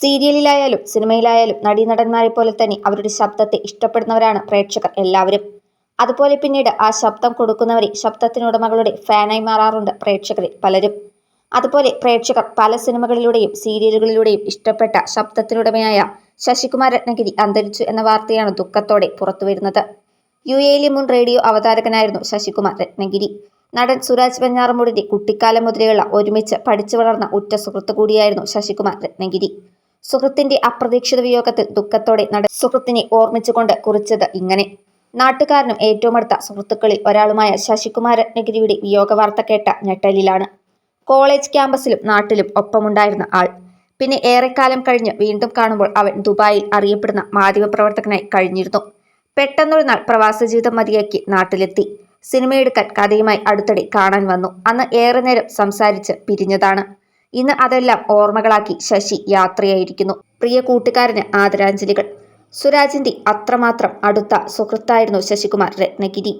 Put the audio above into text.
സീരിയലിലായാലും സിനിമയിലായാലും നടീനടന്മാരെ പോലെ തന്നെ അവരുടെ ശബ്ദത്തെ ഇഷ്ടപ്പെടുന്നവരാണ് പ്രേക്ഷകർ എല്ലാവരും. അതുപോലെ പിന്നീട് ആ ശബ്ദം കൊടുക്കുന്നവരെ ശബ്ദത്തിനുടമകളുടെ ഫാനായി മാറാറുണ്ട് പ്രേക്ഷകരിൽ പലരും. അതുപോലെ പ്രേക്ഷകർ പല സിനിമകളിലൂടെയും സീരിയലുകളിലൂടെയും ഇഷ്ടപ്പെട്ട ശബ്ദത്തിനുടമയായ ശശികുമാർ രത്നഗിരി അന്തരിച്ചു എന്ന വാർത്തയാണ് ദുഃഖത്തോടെ പുറത്തുവരുന്നത് യു എയിലെ മുൻ റേഡിയോ അവതാരകനായിരുന്നു ശശികുമാർ രത്നഗിരി. നടൻ സുരാജ് വെഞ്ഞാറമൂടിന്റെ കുട്ടിക്കാലം മുതലെയുള്ള ഒരുമിച്ച് പഠിച്ചു വളർന്ന ഉറ്റ സുഹൃത്തു കൂടിയായിരുന്നു ശശികുമാർ രത്നഗിരി. സുഹൃത്തിന്റെ അപ്രതീക്ഷിത വിയോഗത്തിൽ ദുഃഖത്തോടെ നട സുഹൃത്തിനെ ഓർമ്മിച്ചുകൊണ്ട് കുറിച്ചത് ഇങ്ങനെ. നാട്ടുകാരനും ഏറ്റവും അടുത്ത സുഹൃത്തുക്കളിൽ ഒരാളുമായ ശശികുമാർ രത്നഗിരിയുടെ വിയോഗ വാർത്ത കേട്ട ഞെട്ടലിലാണ്. കോളേജ് ക്യാമ്പസിലും നാട്ടിലും ഒപ്പമുണ്ടായിരുന്ന ആൾ. പിന്നെ ഏറെക്കാലം കഴിഞ്ഞ് വീണ്ടും കാണുമ്പോൾ അവൻ ദുബായിൽ അറിയപ്പെടുന്ന മാധ്യമപ്രവർത്തകനായി കഴിഞ്ഞിരുന്നു. പെട്ടെന്നൊരു നാൾ പ്രവാസ ജീവിതം മതിയാക്കി നാട്ടിലെത്തി. സിനിമയെടുക്കാൻ കഥയുമായി അടുത്തിടെ കാണാൻ വന്നു. അന്ന് ഏറെ നേരം സംസാരിച്ച് പിരിഞ്ഞതാണ്. ഇന്ന് അതെല്ലാം ഓർമ്മകളാക്കി ശശി യാത്രയായിരിക്കുന്നു. പ്രിയ കൂട്ടുകാരന് ആദരാഞ്ജലികൾ. സുരാജിന്റെ അത്രമാത്രം അടുത്ത സുഹൃത്തായിരുന്നു ശശികുമാർ രത്നഗിരി.